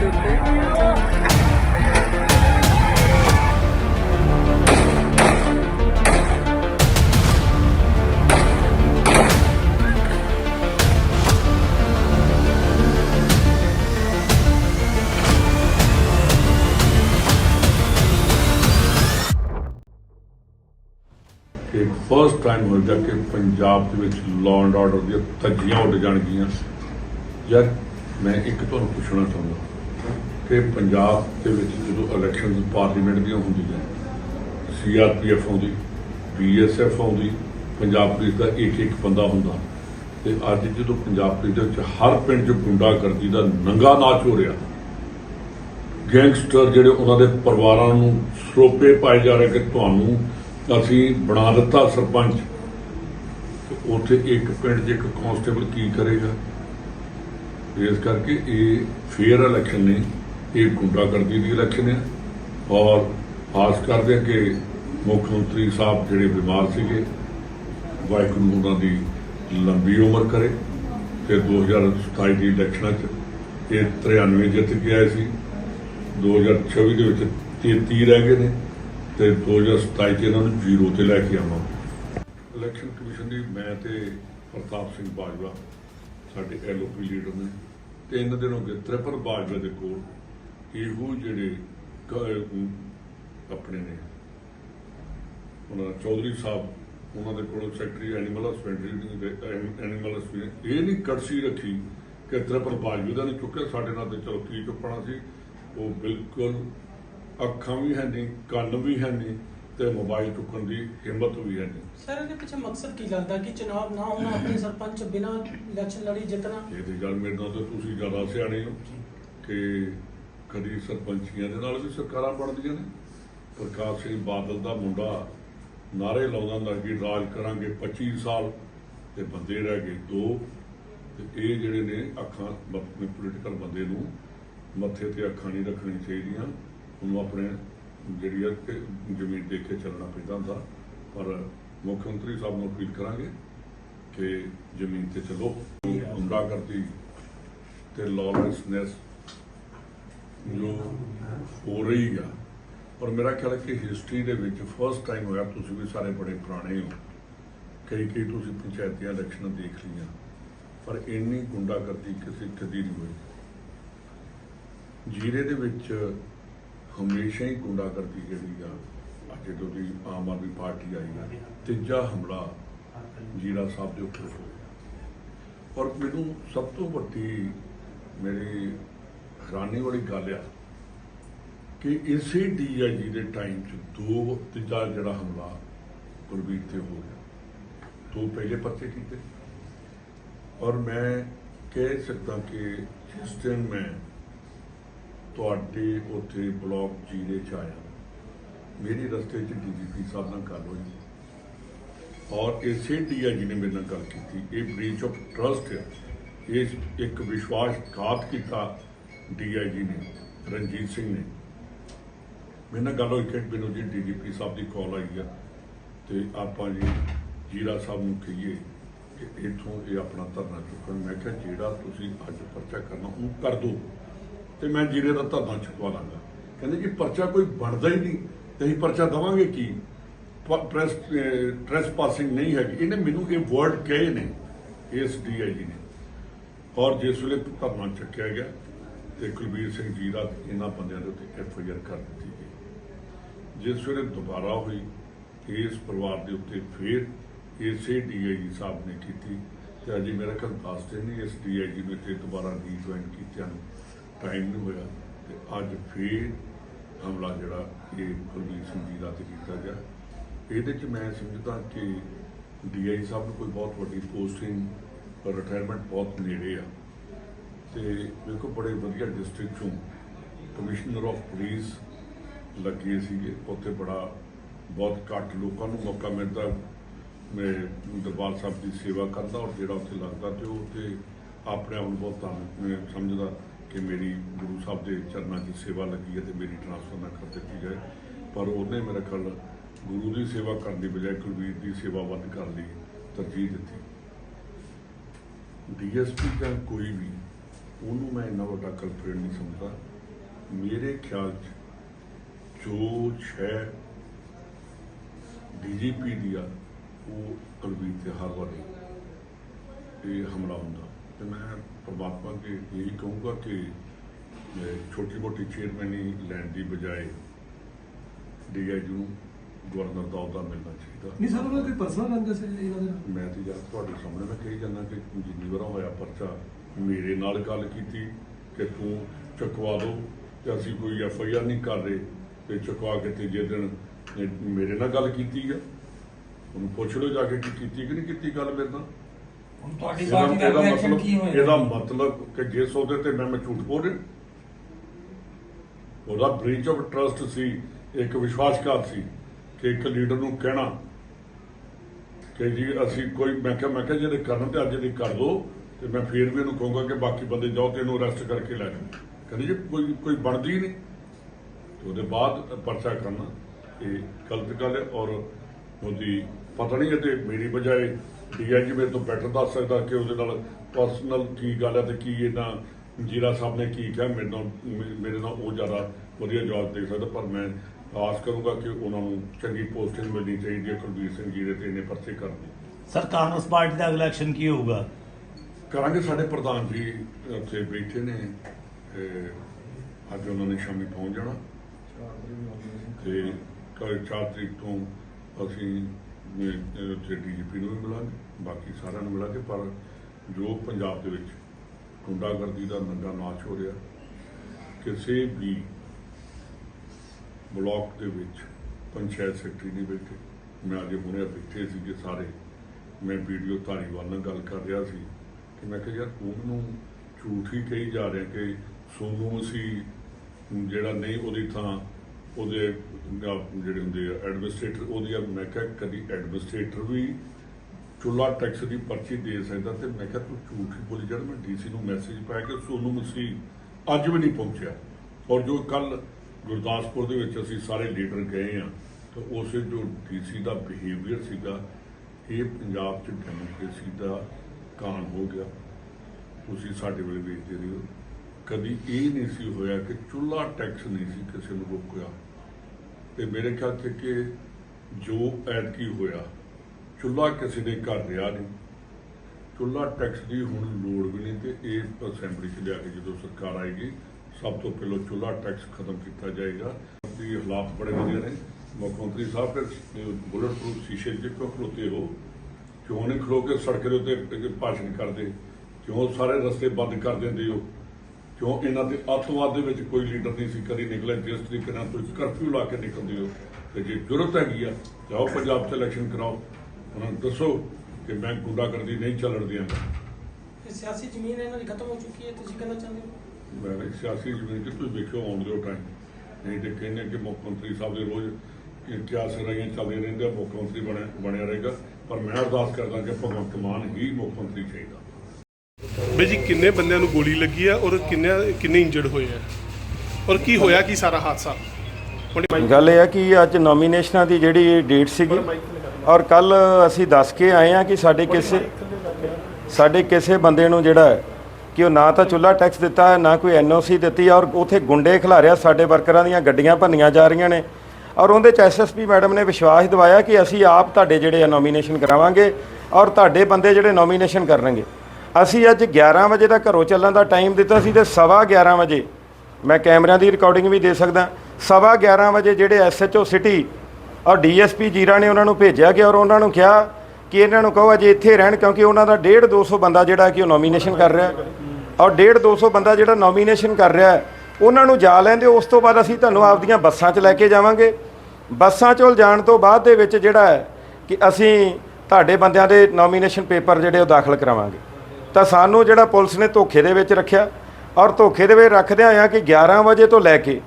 ਦੇ ਉੱਤੇ ਕਿ ਫਸਟ ਟਾਈਮ ਹੋਏਗਾ ਕਿ ਪੰਜਾਬ ਦੇ ਵਿੱਚ ਲਾਅ ਐਂਡ ਆਰਡਰ ਦੀਆਂ ਧੱਜੀਆਂ ਉੱਡ ਜਾਣਗੀਆਂ। ਯਾਰ, ਮੈਂ ਇੱਕ ਤੁਹਾਨੂੰ ਪੁੱਛਣਾ ਚਾਹੁੰਦਾ। ਕਿ ਪੰਜਾਬ ਦੇ ਵਿੱਚ ਜਦੋਂ ਇਲੈਕਸ਼ਨ ਪਾਰਲੀਮੈਂਟ ਦੀਆਂ ਹੁੰਦੀਆਂ ਸੀਆਰਪੀਐਫ ਆਉਂਦੀ ਬੀਐਸਐਫ ਆਉਂਦੀ, ਪੰਜਾਬ ਪੁਲਿਸ ਦਾ ਇੱਕ ਇੱਕ ਬੰਦਾ ਹੁੰਦਾ। ਤੇ ਅੱਜ ਜਦੋਂ ਪੰਜਾਬ ਪੁਲਿਸ ਦੇ ਵਿੱਚ ਹਰ ਪਿੰਡ 'ਚ ਗੁੰਡਾਗਰਦੀ ਦਾ ਨੰਗਾ ਨਾਚ ਹੋ ਰਿਹਾ, ਗੈਂਗਸਟਰ ਜਿਹੜੇ ਉਹਨਾਂ ਦੇ ਪਰਿਵਾਰਾਂ ਨੂੰ ਸਰੋਪੇ ਪਾਏ ਜਾ ਰਹੇ ਕਿ ਤੁਹਾਨੂੰ ਅਸੀਂ ਬਣਾ ਦਿੱਤਾ ਸਰਪੰਚ, ਤੇ ਉੱਥੇ ਇੱਕ ਪਿੰਡ 'ਚ ਇੱਕ ਕਾਂਸਟੇਬਲ ਕੀ ਕਰੇਗਾ? ਇਸ ਕਰਕੇ ਇਹ ਫੇਅਰ ਇਲੈਕਸ਼ਨ ਨਹੀਂ ਇਹ ਗੁੰਡਾਗਰਦੀ ਦੀ ਇਲੈਕਸ਼ਨ ਹੈ। ਔਰ ਆਸ ਕਰਦੇ ਹਾਂ ਕਿ ਮੁੱਖ ਮੰਤਰੀ ਸਾਹਿਬ ਜਿਹੜੇ ਬਿਮਾਰ ਸੀਗੇ, ਵਾਹਿਗੁਰੂ ਉਹਨਾਂ ਦੀ ਲੰਬੀ ਉਮਰ ਕਰੇ। ਤੇ 2027 ਦੀ ਇਲੈਕਸ਼ਨਾਂ 'ਚ ਇਹ 93 ਜਿੱਤ ਕੇ ਆਏ ਸੀ। 2026 ਦੇ ਵਿੱਚ 33 ਰਹਿ ਗਏ ਨੇ ਤੇ 2027 ਚ ਇਹਨਾਂ ਨੂੰ ਜ਼ੀਰੋ ਤੇ ਲੈ ਕੇ ਆਵਾਂ। ਇਲੈਕਸ਼ਨ ਕਮਿਸ਼ਨ ਦੀ ਮੈਂ ਤੇ ਪ੍ਰਤਾਪ ਸਿੰਘ ਬਾਜਵਾ, ਸਾਡੇ ਐਲਓਪੀ ਲੀਡਰ ਨੇ, ਤਿੰਨ ਦਿਨ ਹੋ ਗਏ, ਤ੍ਰਿਪਰ ਬਾਜਵਾ ਦੇ ਕੋਲ ਇਹੋ ਜਿਹੜੇ ਆਪਣੇ ਨੇ। ਉਹਨਾਂ ਚੌਧਰੀ ਸਾਹਿਬ ਉਹਨਾਂ ਦੇ ਕੋਲ ਸੈਕਟਰੀ ਐਨੀਮਲ ਹਸਬੈਂਡਰੀ ਦੇ ਐਨੀਮਲ ਹਸਬੈਂਡਰੀ ਇਹ ਨਹੀਂ ਕੜਸੀ ਰੱਖੀ ਕਿ ਤ੍ਰਿਪਰ ਬਾਜਵਾ ਦਾ ਨਹੀਂ ਚੁੱਕਿਆ ਸਾਡੇ ਨਾਲ ਤੇ ਚਲੋ ਕੀ ਚੁੱਕਣਾ ਸੀ। ਉਹ ਬਿਲਕੁਲ ਅੱਖਾਂ ਵੀ ਹੈ ਨਹੀਂ ਕੰਨ ਵੀ ਹੈ ਨਹੀਂ ਤੇ ਮੋਬਾਈਲ ਚੁੱਕਣ ਦੀ ਹਿੰਮਤ ਵੀ ਹੈ ਨਹੀਂ। ਸਰ ਇਹਦੇ ਪਿੱਛੇ ਮਕਸਦ ਕੀ ਲੱਗਦਾ ਕਿ ਚੁਣਾਵ ਨਾ ਹੋਣਾ ਆਪਣੇ ਸਰਪੰਚ ਬਿਨਾਂ ਇਲੈਕਸ਼ਨ ਲੜੀ ਜਿੱਤਣਾ? ਇਹ ਤੇ ਗੱਲ ਮੇਰੇ ਨਾਲ ਤਾਂ ਤੁਸੀਂ ਜ਼ਿਆਦਾ ਸਿਆਣੇ ਹੋ ਕਿ ਕਦੀ ਸਰਪੰਚੀਆਂ ਦੇ ਨਾਲ ਵੀ ਸਰਕਾਰਾਂ ਬਣਦੀਆਂ ਨੇ। ਪ੍ਰਕਾਸ਼ ਸਿੰਘ ਬਾਦਲ ਦਾ ਮੁੰਡਾ ਨਾਰੇ ਲਾਉਂਦਾ ਹੁੰਦਾ ਕਿ ਰਾਜ ਕਰਾਂਗੇ 25 ਸਾਲ ਤੇ ਬੰਦੇ ਰਹਿ ਗਏ ਦੋ। ਤੇ ਇਹ ਜਿਹੜੇ ਨੇ ਅੱਖਾਂ ਆਪਣੇ ਪੋਲੀਟੀਕਲ ਬੰਦੇ ਨੂੰ ਮੱਥੇ ਤੇ ਅੱਖਾਂ ਨਹੀਂ ਰੱਖਣੀਆਂ ਚਾਹੀਦੀਆਂ। ਉਹਨੂੰ ਆਪਣੇ ਜਿਹੜੀ ਹੈ ਕਿ ਜ਼ਮੀਨ ਦੇਖ ਕੇ ਚੱਲਣਾ ਪੈਂਦਾ ਹੁੰਦਾ। ਪਰ ਮੁੱਖ ਮੰਤਰੀ ਸਾਹਿਬ ਨੂੰ ਅਪੀਲ ਕਰਾਂਗੇ ਕਿ ਜ਼ਮੀਨ ਤੇ ਚੱਲੋ। ਕਰਦੀ ਤੇ ਲੌਲੈਸਨੈਸ ਜੋ ਹੋ ਰਹੀ ਆ। ਔਰ ਮੇਰਾ ਖਿਆਲ ਹੈ ਕਿ ਹਿਸਟਰੀ ਦੇ ਵਿੱਚ ਫਸਟ ਟਾਈਮ ਹੋਇਆ, ਤੁਸੀਂ ਵੀ ਸਾਰੇ ਬੜੇ ਪੁਰਾਣੇ ਹੋ। ਕਈ ਕਈ ਤੁਸੀਂ ਪੰਚਾਇਤੀਆਂ ਇਲੈਕਸ਼ਨਾਂ ਦੇਖ ਲਈਆਂ। ਪਰ ਇੰਨੀ ਗੁੰਡਾਗਰਦੀ ਕਿਸੇ ਕਦੀ ਨਹੀਂ ਹੋਈ। ਜੀਰੇ ਦੇ ਵਿੱਚ ਹਮੇਸ਼ਾ ਹੀ ਗੁੰਡਾਗਰਦੀ ਜਿਹੜੀ ਆ, ਅੱਜ ਜਦੋਂ ਦੀ ਆਮ ਆਦਮੀ ਪਾਰਟੀ ਆਈ ਆ, ਤੀਜਾ ਹਮਲਾ ਜੀਰਾ ਸਾਹਿਬ ਦੇ ਉੱਪਰ ਹੋਇਆ। ਔਰ ਮੈਨੂੰ ਸਭ ਤੋਂ ਵੱਡੀ ਮੇਰੀ ਹੈਰਾਨੀ ਵਾਲੀ ਗੱਲ ਆ ਕਿ ਇਸੇ ਡੀਆਈਜੀ ਦੇ ਟਾਈਮ 'ਚ ਦੋ ਤੀਜਾ ਜਿਹੜਾ ਹਮਲਾ ਗੁਰਬੀਰ ਤੇ ਹੋ ਗਿਆ। ਦੋ ਪਹਿਲੇ ਪਰਚੇ ਕੀਤੇ। ਔਰ ਮੈਂ ਕਹਿ ਸਕਦਾ ਕਿ ਜਿਸ ਦਿਨ ਮੈਂ ਤੁਹਾਡੇ ਉੱਥੇ ਬਲਾਕ ਜੀਰੇ ਚ ਆਇਆ, ਮੇਰੀ ਰਸਤੇ 'ਚ ਡੀਜੀਪੀ ਸਾਹਿਬ ਨਾਲ ਗੱਲ ਹੋਈ। ਔਰ ਇਸੇ ਡੀਆਈਜੀ ਨੇ ਮੇਰੇ ਨਾਲ ਗੱਲ ਕੀਤੀ। ਇਹ ਬ੍ਰੀਚ ਆਫ ਟਰਸਟ ਹੈ ਇਹ ਇੱਕ ਵਿਸ਼ਵਾਸਘਾਤ ਕੀਤਾ ਡੀਆਈਜੀ ਨੇ, ਰਣਜੀਤ ਸਿੰਘ ਨੇ। ਮੇਰੇ ਨਾਲ ਗੱਲ ਹੋਈ ਕਿ ਮੈਨੂੰ ਜੀ ਡੀਜੀਪੀ ਸਾਹਿਬ ਦੀ ਕਾਲ ਆਈ ਆ ਤੇ ਆਪਾਂ ਜੀ ਜੀਰਾ ਸਾਹਿਬ ਨੂੰ ਕਹੀਏ ਕਿ ਇੱਥੋਂ ਇਹ ਆਪਣਾ ਧਰਨਾ ਚੁੱਕਣ। ਮੈਂ ਕਿਹਾ, ਜਿਹੜਾ ਤੁਸੀਂ ਅੱਜ ਪਰਚਾ ਕਰਨਾ, ਉਹ ਕਰ ਦਿਓ। ਤੇ ਮੈਂ ਜੀਰੇ ਦਾ ਧਰਨਾ ਚੁਕਵਾ ਲਾਂਗਾ। ਕਹਿੰਦੇ ਜੀ, ਪਰਚਾ ਕੋਈ ਬਣਦਾ ਹੀ ਨਹੀਂ। ਤੇ ਅਸੀਂ ਪਰਚਾ ਦਵਾਂਗੇ ਕੀ? ਪ੍ਰੈਸ ਟ੍ਰੈਸ ਪਾਸਿੰਗ ਨਹੀਂ ਹੈਗੀ। ਇਹਨੇ ਮੈਨੂੰ ਇਹ ਵਰਡ ਕਹੇ ਨੇ, ਇਸ ਡੀਆਈਜੀ ਨੇ। ਔਰ ਜਿਸ ਵੇਲੇ ਧਰਨਾ ਚੱਕਿਆ ਗਿਆ ਤੇ ਕੁਲਬੀਰ ਸਿੰਘ ਜੀਰਾ ਇਹਨਾਂ ਬੰਦਿਆਂ ਦੇ ਉੱਤੇ ਐਫ ਆਈ ਆਰ ਕਰ ਦਿੱਤੀ ਗਈ। ਜਿਸ ਵੇਲੇ ਦੁਬਾਰਾ ਹੋਈ ਇਸ ਪਰਿਵਾਰ ਦੇ ਉੱਤੇ ਫੇਰ ਇਸੇ ਡੀਆਈਜੀ ਸਾਹਿਬ ਨੇ ਕੀਤੀ, ਤੇ ਅਜੇ ਮੇਰਾ ਕੱਲ ਦੱਸ ਦਿਨ ਨਹੀਂ ਇਸ ਡੀਆਈਜੀ ਨੂੰ ਤੇ ਦੁਬਾਰਾ ਰੀਜੁਆਇਨ ਕੀਤਿਆਂ ਨੂੰ ਟਾਈਮ ਨਹੀਂ ਹੋਇਆ, ਤੇ ਅੱਜ ਫੇਰ ਹਮਲਾ ਜਿਹੜਾ ਇਹ ਕੁਲਬੀਰ ਸਿੰਘ ਜੀਰਾ ਤੇ ਕੀਤਾ ਗਿਆ। ਇਹਦੇ ਚ ਮੈਂ ਸਮਝਦਾ ਕਿ ਡੀਆਈ ਸਾਹਿਬ ਨੂੰ ਕੋਈ ਬਹੁਤ ਵੱਡੀ ਪੋਸਟਿੰਗ ਰਿਟਾਇਰਮੈਂਟ ਬਹੁਤ ਨੇੜੇ ਆ। ਤੇ ਵੇਖੋ ਬੜੇ ਵਧੀਆ ਡਿਸਟ੍ਰਿਕਟ ਚੋਂ ਕਮਿਸ਼ਨਰ ਆਫ ਪੁਲਿਸ ਲੱਗੇ ਸੀਗੇ। ਉੱਥੇ ਬੜਾ ਬਹੁਤ ਘੱਟ ਲੋਕਾਂ ਨੂੰ ਮੌਕਾ ਮਿਲਦਾ। ਮੈਂ ਦਰਬਾਰ ਸਾਹਿਬ ਦੀ ਸੇਵਾ ਕਰਦਾ ਔਰ ਜਿਹੜਾ ਉੱਥੇ ਲੱਗਦਾ ਤੇ ਉਹ ਉੱਥੇ ਆਪਣੇ ਆਪ ਨੂੰ ਬਹੁਤ ਧੰਨ ਅਹ ਸਮਝਦਾ ਕਿ ਮੇਰੀ ਗੁਰੂ ਸਾਹਿਬ ਦੇ ਚਰਨਾਂ 'ਚ ਸੇਵਾ ਲੱਗੀ ਹੈ ਤੇ ਮੇਰੀ ਟ੍ਰਾਂਸਫਰ ਨਾ ਕਰ ਦਿੱਤੀ ਜਾਏ। ਪਰ ਉਹਨੇ ਮੇਰੇ ਖਿਆਲ ਗੁਰੂ ਦੀ ਸੇਵਾ ਕਰਨ ਦੀ ਬਜਾਏ ਕੁਲਵੀਰ ਦੀ ਸੇਵਾ ਵੱਧ ਕਰਨ ਲਈ ਤਰਜੀਹ ਦਿੱਤੀ। ਡੀਐਸਪੀ ਜਾਂ ਕੋਈ ਵੀ ਉਹਨੂੰ ਮੈਂ ਇੰਨਾ ਵੱਡਾ ਕਲਪਰੇਟ ਨਹੀਂ ਸਮਝਦਾ। ਮੇਰੇ ਖਿਆਲ 'ਚ ਜੋ ਛੇ ਡੀਜੀਪੀ ਦੀ ਆ ਉਹ ਕੁਲਬੀਰ ਤੇ ਹਰ ਵਾਰੀ ਇਹ ਹਮਲਾ ਹੁੰਦਾ। ਤੇ ਮੈਂ ਪ੍ਰਮਾਤਮਾ ਕੇ ਇਹੀ ਕਹੂੰਗਾ ਕਿ ਛੋਟੀ ਮੋਟੀ ਚੇਅਰਮੈਨੀ ਲੈਣ ਦੀ ਬਜਾਏ ਡੀਆਈਜੀ ਨੂੰ ਗਵਰਨਰ ਦਾ ਅਹੁਦਾ ਮਿਲਣਾ ਚਾਹੀਦਾ। ਨਹੀਂ ਸਰ ਉਹਨਾਂ ਕੋਈ ਪਰਸਨਲ ਰੰਜਸ ਹੈ ਇਹਨਾਂ ਦੇ ਮੈਂ ਤੇ ਯਾਰ ਤੁਹਾਡੇ ਸਾਹਮਣੇ ਮੈਂ ਕਹੀ ਜਾਂਦਾ ਕਿ ਜਿੰਨੀ ਵਾਰ ਹੋਇਆ ਪਰਚਾ ਮੇਰੇ ਨਾਲ ਗੱਲ ਕੀਤੀ ਕਿ ਤੂੰ ਚੁਕਵਾ ਦੋ ਤੇ ਅਸੀਂ ਕੋਈ ਐਫ ਆਈ ਆਰ ਨਹੀਂ ਕਰ ਰਹੇ ਤੇ ਚੁਕਵਾ ਕੇ ਤੀਜੇ ਦਿਨ ਇਹ ਮੇਰੇ ਨਾਲ ਗੱਲ ਕੀਤੀ ਆ। ਉਹਨੂੰ ਪੁੱਛ ਲਓ ਜਾ ਕੇ ਕਿ ਕੀਤੀ ਕਿ ਨਹੀਂ ਕੀਤੀ ਗੱਲ ਮੇਰੇ ਨਾਲ। ਹੁਣ ਤੁਹਾਡੀ ਪਾਰਟੀ ਦਾ ਇਹਦਾ ਮਤਲਬ ਕੀ ਹੋਏਗਾ? ਇਹਦਾ ਮਤਲਬ ਕਿ ਜਿਸ ਉਹਦੇ ਤੇ ਮੈਂ ਮੈਂ ਝੂਠ ਬੋਲ ਰਿਹਾ। ਉਹਦਾ ਬ੍ਰੀਚ ਆਫ ਟਰਸਟ ਸੀ ਇੱਕ ਵਿਸ਼ਵਾਸਘਾਤ ਸੀ ਕਿ ਇੱਕ ਲੀਡਰ ਨੂੰ ਕਹਿਣਾ ਕਿ ਜੀ ਅਸੀਂ ਕੋਈ ਮੈਂ ਕਿਹਾ ਮੈਂ ਕਿਹਾ ਜਿਹੜੇ ਕਰਨ ਤੇ ਅੱਜ ਦੇ ਕਰ ਦੋ ਤੇ ਮੈਂ ਫੇਰ ਵੀ ਇਹਨੂੰ ਕਹੂੰਗਾ ਕਿ ਬਾਕੀ ਬੰਦੇ ਜਾਓ ਤੇ ਇਹਨੂੰ ਅਰੈਸਟ ਕਰਕੇ ਲੈ ਜਾਓ। ਕਹਿੰਦੇ ਜੀ, ਕੋਈ ਕੋਈ ਬਣਦੀ ਹੀ ਨਹੀਂ। ਤੇ ਉਹਦੇ ਬਾਅਦ ਪਰਚਾ ਕਰਨਾ। ਇਹ ਗਲਤ ਗੱਲ ਹੈ ਔਰ ਉਹਦੀ ਪਤਾ ਨਹੀਂ ਇਹ ਤੇ ਮੇਰੀ ਬਜਾਏ ਡੀਆਈਜੀ ਮੇਰੇ ਤੋਂ ਬੈਟਰ ਦੱਸ ਸਕਦਾ ਕਿ ਉਹਦੇ ਨਾਲ ਪਰਸਨਲ ਕੀ ਗੱਲ ਹੈ ਤੇ ਕੀ ਇਹਨਾਂ ਜੀਰਾ ਸਾਹਿਬ ਨੇ ਕੀ ਕਿਹਾ। ਮੇਰੇ ਨਾਲ ਮੇਰੇ ਨਾਲ ਉਹ ਜ਼ਿਆਦਾ ਵਧੀਆ ਜਵਾਬ ਦੇ ਸਕਦਾ, ਪਰ ਮੈਂ ਆਸ ਕਰੂੰਗਾ ਕਿ ਉਹਨਾਂ ਨੂੰ ਚੰਗੀ ਪੋਸਟਿੰਗ ਮਿਲਣੀ ਚਾਹੀਦੀ ਹੈ। ਕੁਲਬੀਰ ਸਿੰਘ ਜੀਰੇ ਤੇ ਇਹਨੇ ਪਰਚੇ ਕਰਨੇ। ਸਰ, ਕਾਂਗਰਸ ਪਾਰਟੀ ਦਾ ਅਗਲਾ ਐਕਸ਼ਨ ਕੀ ਹੋਊਗਾ? ਕਰਾਂਗੇ ਸਾਡੇ ਪ੍ਰਧਾਨ ਜੀ ਉੱਥੇ ਬੈਠੇ ਨੇ ਤੇ ਅੱਜ ਉਹਨਾਂ ਨੇ ਸ਼ਾਮੀ ਪਹੁੰਚ ਜਾਣਾ। ਤੇ ਕੱਲ੍ਹ 4 ਤਰੀਕ ਤੋਂ ਅਸੀਂ ਅਹ, ਉੱਥੇ ਡੀਜੀਪੀ ਨੂੰ ਵੀ ਮਿਲਾਂਗੇ ਬਾਕੀ ਸਾਰਿਆਂ ਨੂੰ ਮਿਲਾਂਗੇ ਪਰ ਜੋ ਪੰਜਾਬ ਦੇ ਵਿੱਚ ਗੁੰਡਾਗਰਦੀ ਦਾ ਨੰਗਾ ਨਾਚ ਹੋ ਰਿਹਾ ਕਿਸੇ ਵੀ ਬਲਾਕ ਦੇ ਵਿੱਚ ਪੰਚਾਇਤ ਸੈਕਟਰੀ ਨਹੀਂ ਬੈਠੇ। ਮੈਂ ਅੱਜ ਹੁਣੇ ਬੈਠੇ ਸੀਗੇ ਸਾਰੇ। ਮੈਂ ਵੀਡੀਓ ਧਾਰੀਵਾਲ ਨਾਲ ਗੱਲ ਕਰ ਰਿਹਾ ਸੀ। ਕਿ ਮੈਂ ਕਿਹਾ ਯਾਰ ਤੂੰ ਮੈਨੂੰ ਝੂਠ ਹੀ ਕਹੀ ਜਾ ਰਿਹਾ ਕਿ ਸੋਨੂੰ ਮਸੀਹ ਜਿਹੜਾ ਨਹੀਂ ਉਹਦੀ ਥਾਂ, ਉਹਦੇ ਜਿਹੜੇ ਹੁੰਦੇ ਆ ਐਡਮਿਨਿਸਟ੍ਰੇਟਰ ਉਹਦੀ ਆ, ਮੈਂ ਕਿਹਾ ਕਦੀ ਐਡਮਿਨਿਸਟ੍ਰੇਟਰ ਵੀ ਚੁੱਲਾ ਟੈਕਸ ਦੀ ਪਰਚੀ ਦੇ ਸਕਦਾ ਤੇ ਮੈਂ ਕਿਹਾ ਤੂੰ ਝੂਠ ਹੀ ਬੋਲੀ ਜਦ ਮੈਂ ਡੀਸੀ ਨੂੰ ਮੈਸੇਜ ਪਾਇਆ ਕਿ ਸੋਨੂੰ ਮਸੀਹ ਅੱਜ ਵੀ ਨਹੀਂ ਪਹੁੰਚਿਆ। ਔਰ ਜੋ ਕੱਲ ਗੁਰਦਾਸਪੁਰ ਦੇ ਵਿੱਚ ਅਸੀਂ ਸਾਰੇ ਲੀਡਰ ਗਏ ਆ, ਤਾਂ ਉਸੇ ਜੋ ਡੀਸੀ ਦਾ ਬਿਹੇਵੀਅਰ ਸੀਗਾ, ਇਹ ਪੰਜਾਬ 'ਚ ਡੈਮੋਕ੍ਰੇਸੀ ਦਾ ਕਾਨ ਹੋ ਗਿਆ। ਤੁਸੀਂ ਸਾਡੇ ਵੇਲੇ ਵੇਖਦੇ ਰਹੇ ਹੋ। ਕਦੀ ਇਹ ਨਹੀਂ ਸੀ ਹੋਇਆ ਕਿ ਚੁੱਲਾ ਟੈਕਸ ਨਹੀਂ ਸੀ ਕਿਸੇ ਨੂੰ ਰੋਕਿਆ। ਤੇ ਮੇਰੇ ਖਿਆਲ 'ਚ ਕਿ ਜੋ ਐਤਕੀ ਹੋਇਆ ਚੁੱਲਾ ਕਿਸੇ ਦੇ ਘਰ ਰਿਹਾ ਨਹੀਂ। ਚੁੱਲਾ ਟੈਕਸ ਦੀ ਹੁਣ ਲੋੜ ਵੀ ਨਹੀਂ ਤੇ ਇਹ ਅਸੈਂਬਲੀ 'ਚ ਲਿਆ ਕੇ ਜਦੋਂ ਸਰਕਾਰ ਆਏਗੀ, ਸਭ ਤੋਂ ਪਹਿਲਾਂ ਚੁੱਲਾ ਟੈਕਸ ਖਤਮ ਕੀਤਾ ਜਾਏਗਾ। ਵੀ ਹਾਲਾਤ ਬੜੇ ਵਧੀਆ ਨੇ। ਮੁੱਖ ਮੰਤਰੀ ਸਾਹਿਬ, ਫਿਰ ਬੁਲਟ ਪ੍ਰੂਫ ਸ਼ੀਸ਼ੇ 'ਚ ਕਿਉਂ ਖਲੋਤੇ ਹੋ? ਕਿਉਂ ਨਹੀਂ ਖਲੋ ਕੇ ਸੜਕ ਦੇ ਉੱਤੇ ਭਾਸ਼ਣ ਕਰਦੇ? ਕਿਉਂ ਸਾਰੇ ਰਸਤੇ ਬੰਦ ਕਰ ਦਿੰਦੇ ਹੋ? ਕਿਉਂ ਇਹਨਾਂ ਦੇ ਅੱਤਵਾਦ ਦੇ ਵਿੱਚ ਕੋਈ ਲੀਡਰ ਨਹੀਂ ਸੀ ਕਦੀ ਨਿਕਲਿਆ ਜਿਸ ਤਰੀਕੇ ਨਾਲ ਤੁਸੀਂ ਕਰਫਿਊ ਲਾ ਕੇ ਨਿਕਲਦੇ ਹੋ ਤੇ ਜੇ ਜ਼ਰੂਰਤ ਹੈਗੀ ਆ ਜਾਓ ਪੰਜਾਬ 'ਚ ਇਲੈਕਸ਼ਨ ਕਰਾਓ। ਉਹਨਾਂ ਨੂੰ ਦੱਸੋ ਕਿ ਮੈਂ ਗੁੰਡਾਗਰਦੀ ਨਹੀਂ ਚੱਲਣ ਦਿਆਂਗਾ। ਇਹ ਸਿਆਸੀ ਜ਼ਮੀਨ ਇਹਨਾਂ ਦੀ ਖਤਮ ਹੋ ਚੁੱਕੀ ਹੈ ਤੁਸੀਂ ਕਹਿਣਾ ਚਾਹੁੰਦੇ ਹੋ? ਮੈਂ ਸਿਆਸੀ ਜ਼ਮੀਨ ਕਿ ਤੁਸੀਂ ਵੇਖਿਓ ਆਉਣ ਦਿਓ ਟਾਈਮ ਨਹੀਂ ਤੇ ਕਹਿੰਦੇ ਕਿ ਮੁੱਖ ਮੰਤਰੀ ਸਾਹਿਬ ਦੇ ਰੋਜ਼ ਕਿ ਕਿਆ ਸਰਾਈਆਂ ਚੱਲਦੀਆਂ ਰਹਿੰਦੀਆਂ ਮੁੱਖ ਮੰਤਰੀ ਬਣਿਆ ਬਣਿਆ ਰਹੇਗਾ। ਪਰ ਮੈਂ ਅਰਦਾਸ ਕਰਦਾ ਕਿ ਭਗਵੰਤ ਮਾਨ ਹੀ ਮੁੱਖ ਮੰਤਰੀ ਚਾਹੀਦਾ। ਬਈ ਜੀ ਕਿੰਨੇ ਬੰਦਿਆਂ ਨੂੰ ਗੋਲੀ ਲੱਗੀ ਆ ਔਰ ਕਿੰਨੇ ਕਿੰਨੇ ਇੰਜਰਡ ਹੋਏ ਆ? ਔਰ ਕੀ ਹੋਇਆ ਕੀ ਸਾਰਾ ਹਾਦਸਾ? ਗੱਲ ਇਹ ਹੈ ਕਿ ਅੱਜ ਨੋਮੀਨੇਸ਼ਨਾਂ ਦੀ ਜਿਹੜੀ ਡੇਟ ਸੀਗੀ ਔਰ ਕੱਲ ਅਸੀਂ ਦੱਸ ਕੇ ਆਏ ਆ ਕਿ ਸਾਡੇ ਕਿਸੇ ਸਾਡੇ ਕਿਸੇ ਬੰਦੇ ਨੂੰ ਜਿਹੜਾ ਕਿ ਉਹ ਨਾ ਤਾਂ ਚੁੱਲਾ ਟੈਕਸ ਦਿੱਤਾ ਹੈ ਨਾ ਕੋਈ ਐਨਓਸੀ ਦਿੱਤੀ ਔਰ ਉਥੇ ਗੁੰਡੇ ਖਿਲਾਰਿਆ ਸਾਡੇ ਵਰਕਰਾਂ ਦੀਆਂ ਗੱਡੀਆਂ ਭੰਨੀਆਂ ਜਾ ਰਹੀਆਂ ਨੇ। ਔਰ ਉਹਦੇ ਚ ਐਸਐਸਪੀ ਮੈਡਮ ਨੇ ਵਿਸ਼ਵਾਸ ਦਿਵਾਇਆ ਕਿ ਅਸੀਂ ਆਪ ਤੁਹਾਡੇ ਜਿਹੜੇ ਆ ਨੋਮੀਨੇਸ਼ਨ ਕਰਾਵਾਂਗੇ ਔਰ ਤੁਹਾਡੇ ਬੰਦੇ ਜਿਹੜੇ ਨੋਮੀਨੇਸ਼ਨ ਕਰਨਗੇ ਅਸੀਂ ਅੱਜ 11 ਵਜੇ ਦਾ ਘਰੋਂ ਚੱਲਣ ਦਾ ਟਾਈਮ ਦਿੱਤਾ ਸੀ ਤੇ ਸਵਾ 11 ਵਜੇ, ਮੈਂ ਕੈਮਰਿਆਂ ਦੀ ਰਿਕਾਰਡਿੰਗ ਵੀ ਦੇ ਸਕਦਾ, ਸਵਾ 11 ਵਜੇ ਜਿਹੜੇ ਐਸਐਚਓ ਸਿਟੀ ਔਰ ਡੀਐਸਪੀ ਜੀਰਾ ਨੇ ਉਹਨਾਂ ਨੂੰ ਭੇਜਿਆ ਗਿਆ ਔਰ ਉਹਨਾਂ ਨੂੰ ਕਿਹਾ ਕਿ ਇਹਨਾਂ ਨੂੰ ਕਹੋ ਅਜੇ ਇੱਥੇ ਰਹਿਣ ਕਿਉਂਕਿ ਉਹਨਾਂ ਦਾ 1.5 200 ਬੰਦਾ ਜਿਹੜਾ ਕਿ ਉਹ ਨੋਮੀਨੇਸ਼ਨ ਕਰ ਰਿਹਾ ਹੈ। ਔਰ 1.5 200 ਬੰਦਾ ਜਿਹੜਾ ਨੋਮੀਨੇਸ਼ਨ ਕਰ ਰਿਹਾ ਉਹਨਾਂ ਨੂੰ ਜਾ ਲੈਂਦੇ ਉਸ ਤੋਂ ਬਾਅਦ ਅਸੀਂ ਤੁਹਾਨੂੰ ਆਪਦੀਆਂ ਬੱਸਾਂ 'ਚ ਲੈ ਕੇ ਜਾਵਾਂਗੇ ਬੱਸਾਂ 'ਚੋਂ ਜਾਣ ਤੋਂ ਬਾਅਦ ਦੇ ਵਿੱਚ ਜਿਹੜਾ ਹੈ ਕਿ ਅਸੀਂ ਤੁਹਾਡੇ ਬੰਦਿਆਂ ਦੇ ਨੋਮੀਨੇਸ਼ਨ ਪੇਪਰ ਜਿਹੜੇ ਉਹ ਦਾਖਲ ਕਰਾਵਾਂਗੇ। ਤਾਂ ਸਾਨੂੰ ਜਿਹੜਾ ਪੁਲਿਸ ਨੇ ਧੋਖੇ ਦੇ ਵਿੱਚ ਰੱਖਿਆ ਔਰ ਧੋਖੇ ਦੇ ਵਿੱਚ ਰੱਖਦਿਆਂ ਆ ਕਿ 11 ਵਜੇ ਤੋਂ ਲੈ ਕੇ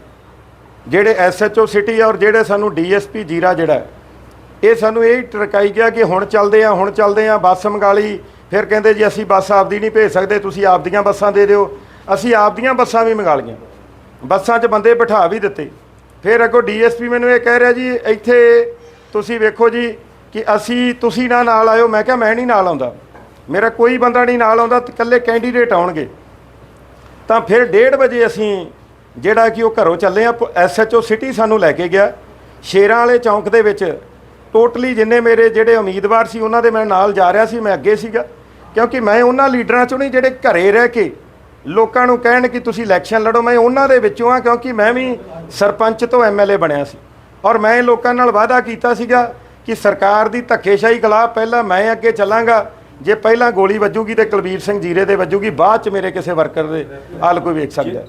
ਜਿਹੜੇ ਐਸਐਚਓ ਸਿਟੀ ਔਰ ਜਿਹੜੇ ਸਾਨੂੰ ਡੀਐਸਪੀ ਜੀਰਾ ਜਿਹੜਾ ਇਹ ਸਾਨੂੰ ਇਹ ਟਰਕਾਈ ਗਿਆ ਕਿ ਹੁਣ ਚੱਲਦੇ ਆ, ਹੁਣ ਚੱਲਦੇ ਆ, ਬੱਸ ਮੰਗਾ ਲਈ। ਫਿਰ ਕਹਿੰਦੇ ਜੀ ਅਸੀਂ ਬੱਸ ਆਪਦੀ ਨਹੀਂ ਭੇਜ ਸਕਦੇ, ਤੁਸੀਂ ਆਪਦੀਆਂ ਬੱਸਾਂ ਦੇ ਦਿਓ। ਅਸੀਂ ਆਪਦੀਆਂ ਬੱਸਾਂ ਵੀ ਮੰਗਾ ਲਈਆਂ। ਬੱਸਾਂ 'ਚ ਬੰਦੇ ਬਿਠਾ ਵੀ ਦਿੱਤੇ। ਫਿਰ ਅੱਗੋਂ ਡੀਐਸਪੀ ਮੈਨੂੰ ਇਹ ਕਹਿ ਰਿਹਾ ਜੀ, ਇੱਥੇ ਤੁਸੀਂ ਵੇਖੋ ਜੀ ਕਿ ਅਸੀਂ, ਤੁਸੀਂ ਨਾ ਨਾਲ ਆਇਓ। ਮੈਂ ਕਿਹਾ ਮੈਂ ਨਹੀਂ ਨਾਲ ਆਉਂਦਾ। ਮੇਰਾ ਕੋਈ ਬੰਦਾ ਨਹੀਂ ਨਾਲ ਆਉਂਦਾ, ਇਕੱਲੇ ਕੈਂਡੀਡੇਟ ਆਉਣਗੇ। ਤਾਂ ਫਿਰ 1:30 ਵਜੇ ਅਸੀਂ ਜਿਹੜਾ ਕਿ ਉਹ ਘਰੋਂ ਚੱਲੇ ਆ ਐਸਐਚਓ ਸਿਟੀ ਸਾਨੂੰ ਲੈ ਕੇ ਗਿਆ। ਸ਼ੇਰਾਂ ਵਾਲੇ ਚੌਂਕ ਦੇ ਵਿੱਚ ਟੋਟਲੀ ਜਿੰਨੇ ਮੇਰੇ ਜਿਹੜੇ ਉਮੀਦਵਾਰ ਸੀ, ਉਹਨਾਂ ਦੇ ਮੈਂ ਨਾਲ ਜਾ ਰਿਹਾ ਸੀ, ਮੈਂ ਅੱਗੇ ਸੀਗਾ। ਕਿਉਂਕਿ ਮੈਂ ਉਹਨਾਂ ਲੀਡਰਾਂ ਚੋਂ ਨਹੀਂ, ਜਿਹੜੇ ਘਰੇ ਰਹਿ ਕੇ ਲੋਕਾਂ ਨੂੰ ਕਹਿਣ ਕਿ ਤੁਸੀਂ ਇਲੈਕਸ਼ਨ ਲੜੋ, ਮੈਂ ਉਹਨਾਂ ਦੇ ਵਿੱਚੋਂ ਆ ਕਿਉਂਕਿ ਮੈਂ ਵੀ ਸਰਪੰਚ ਤੋਂ ਐਮਐਲਏ ਬਣਿਆ ਸੀ। ਔਰ ਮੈਂ ਲੋਕਾਂ ਨਾਲ ਵਾਅਦਾ ਕੀਤਾ ਸੀਗਾ ਕਿ ਸਰਕਾਰ ਦੀ ਧੱਕੇਸ਼ਾਹੀ ਖਿਲਾਫ ਪਹਿਲਾਂ ਮੈਂ ਅੱਗੇ ਚੱਲਾਂਗਾ। ਜੇ ਪਹਿਲਾਂ ਗੋਲੀ ਵੱਜੂਗੀ ਤੇ ਕੁਲਬੀਰ ਸਿੰਘ ਜੀਰੇ ਦੇ ਵੱਜੂਗੀ, ਬਾਅਦ ਚ ਮੇਰੇ ਕਿਸੇ ਵਰਕਰ ਦੇ ਹਾਲ ਕੋਈ ਵੇਖ ਸਕਦਾ।